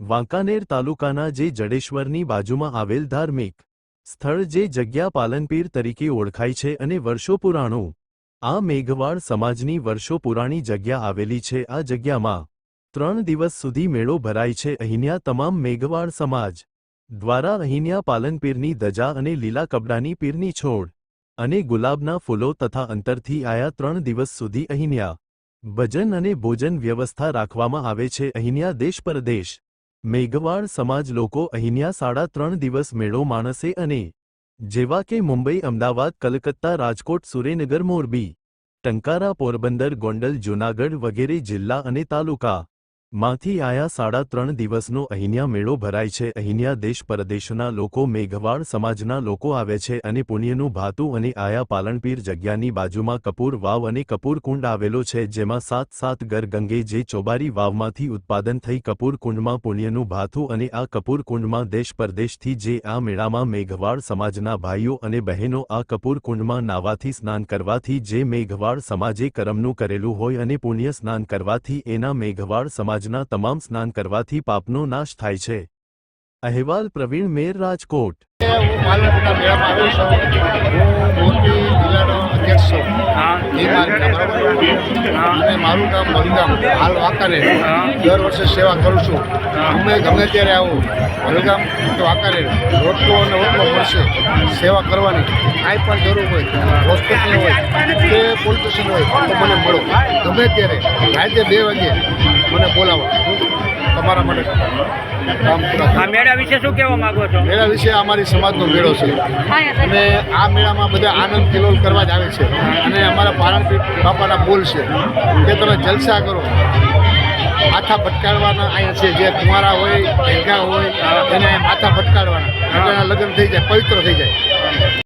વાંકાનેર તાલુકાના જે જડેશ્વરની બાજુમાં આવેલ ધાર્મિક સ્થળ જે જગ્યા પાલનપીર તરીકે ઓળખાય છે અને વર્ષો પુરાણું આ મેઘવાળ સમાજની વર્ષો પુરાણી જગ્યા આવેલી છે. આ જગ્યામાં ત્રણ દિવસ સુધી મેળો ભરાય છે. અહીંના તમામ મેઘવાળ સમાજ દ્વારા અહીંના પાલનપીરની દજા અને લીલા કપડાની પીરની છોડ અને ગુલાબના ફૂલો તથા અંતરથી આયા ત્રણ દિવસ સુધી અહીંના ભજન અને ભોજન વ્યવસ્થા રાખવામાં આવે છે. અહીંના દેશ પરદેશ મેઘવાળ સમાજ લોકો અહીંયા સાડા ત્રણ દિવસ મેળો માણસે અને જેવા કે મુંબઈ, અમદાવાદ, કલકત્તા, રાજકોટ, સુરેનગર, મોરબી, ટંકારા, પોરબંદર, ગોંડલ, જૂનાગઢ વગેરે જિલ્લા અને તાલુકા માંથી આયા સાડા ત્રણ દિવસનો અહિન્યા મેળો ભરાય છે. અહિન્યા દેશ પરદેશના લોકો, મેઘવાળ સમાજના લોકો આવે છે અને પુણ્યનું ભાતું અને આયા પાલનપીર જગ્યાની બાજુમાં કપૂર વાવ અને કપૂરકુંડ આવેલો છે, જેમાં સાત સાત ગર ગંગે જે ચોબારી વાવમાંથી ઉત્પાદન થઈ કપૂરકુંડમાં પુણ્યનું ભાથું અને આ કપૂરકુંડમાં દેશ પરદેશથી જે આ મેળામાં મેઘવાળ સમાજના ભાઈઓ અને બહેનો આ કપૂરકુંડમાં નાવાથી સ્નાન કરવાથી જે મેઘવાળ સમાજે કરમનું કરેલું હોય અને પુણ્ય સ્નાન કરવાથી એના મેઘવાળ સમાજના તમામ સ્નાન કરવાથી પાપનો નાશ થાય છે. અહેવાલ પ્રવીણ મેર રાજકોટ હું છું? એ બરાબર અને મારું નામ વલગામ હાલ વાંકાને દર વર્ષે સેવા કરું છું. અમે ગમે ત્યારે આવું. વલગામ તો વાંકાને રોટલો અને ઓટલો વર્ષે સેવા કરવાની. કાંઈ પણ જરૂર હોય. હોસ્પિટલ હોય. કે પોલીસ સ્ટેશન હોય તો મને મળો. ગમે ત્યારે. રાતે બે વાગે મને બોલાવો. તમારા માટે કામ આ મેળા વિશે શું કહેવા માંગો છો? મેળા વિશે અમારી સમાજનો મેળો છે. અને આ મેળામાં બધા આનંદ કિલોલ કરવા જ આવે છે. અને અમારા પાલનપીર બાપાના બોલ છે કે તમે જલસા કરો. માથા ભટકાડવાના અહીંયા છે. જે કુંવારા હોય, ભેગા હોય, એને માથા ભટકાડવાના લગ્ન થઈ જાય, પવિત્ર થઈ જાય.